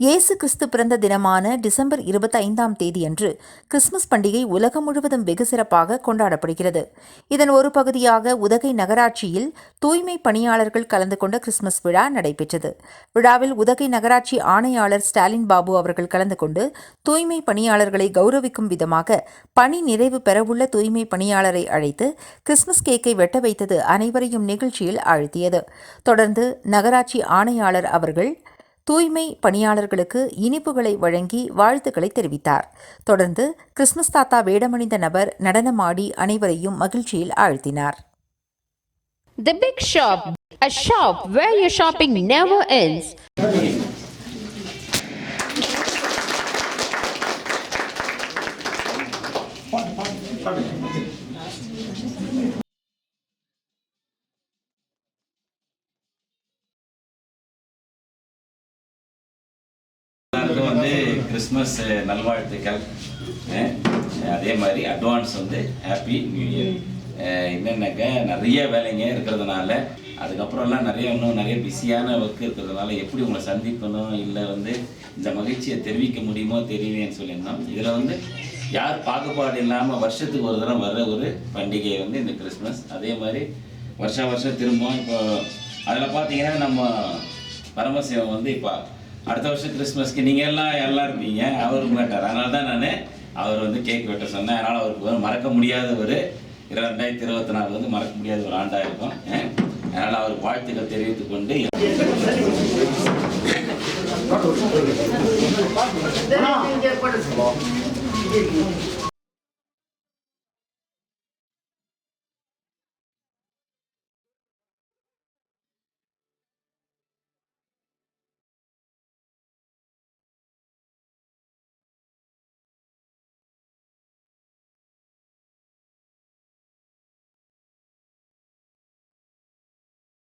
இயேசு கிறிஸ்து பிறந்த தினமான டிசம்பர் இருபத்தைந்தாம் தேதியன்று கிறிஸ்துமஸ் பண்டிகை உலகம் முழுவதும் வெகு சிறப்பாக கொண்டாடப்படுகிறது. இதன் ஒரு பகுதியாக உதகை நகராட்சியில் தூய்மை பணியாளர்கள் கலந்து கொண்ட கிறிஸ்துமஸ் விழா நடைபெற்றது. விழாவில் உதகை நகராட்சி ஆணையாளர் ஸ்டாலின் பாபு அவர்கள் கலந்து கொண்டு தூய்மை பணியாளர்களை கௌரவிக்கும் விதமாக பணி நிறைவு பெறவுள்ள தூய்மை பணியாளரை அழைத்து கிறிஸ்துமஸ் கேக்கை வெட்ட வைத்தது அனைவரையும் நிகழ்ச்சியில் ஆழ்த்தியது. தொடர்ந்து நகராட்சி ஆணையாளர் அவர்கள் தூய்மை பணியாளர்களுக்கு இனிப்புகளை வழங்கி வாழ்த்துக்களை தெரிவித்தார் தொடர்ந்து கிறிஸ்துமஸ் தாத்தா வேடமணிந்த நபர் நடனமாடி அனைவரையும் மகிழ்ச்சியில் ஆழ்த்தினார் The Big Shop, a shop where your shopping never ends. எல்லாருக்கும் வந்து கிறிஸ்மஸ் நல்வாழ்த்துக்கள். அஹ் அதே மாதிரி அட்வான்ஸ் வந்து ஹாப்பி நியூ இயர் என்னென்னாக்க நிறைய வேலைங்க இருக்கிறதுனால அதுக்கப்புறம்லாம் நிறைய இன்னும் நிறைய பிஸியான ஒர்க் இருக்கிறதுனால எப்படி உங்களை சந்திக்கணும் இல்லை வந்து இந்த மகிழ்ச்சியை தெரிவிக்க முடியுமோ தெரியலையேன்னு சொல்லியிருந்தோம். இதில் வந்து யார் பாகுபாடு இல்லாமல் வருஷத்துக்கு ஒரு தடவை வர்ற ஒரு பண்டிகை வந்து இந்த கிறிஸ்மஸ் அதே மாதிரி வருஷம் வருஷம் திரும்பவும் இப்போ அதில் பார்த்தீங்கன்னா நம்ம பரமசிவம் வந்து இப்போ அடுத்த வருஷம் கிறிஸ்மஸ்க்கு நீங்கள் எல்லாம் எல்லாம் இருப்பீங்க அவர் மாட்டார் அதனால தான் நான் அவர் வந்து கேக் வெட்ட சொன்னேன். அதனால் அவருக்கு ஒரு மறக்க முடியாத ஒரு இரு- ரெண்டாயிரத்தி இருபத்தி நாலு வந்து மறக்க முடியாத ஒரு ஆண்டாக இருக்கும். அதனால் அவருக்கு வாழ்த்துக்கள் தெரிவித்துக் கொண்டு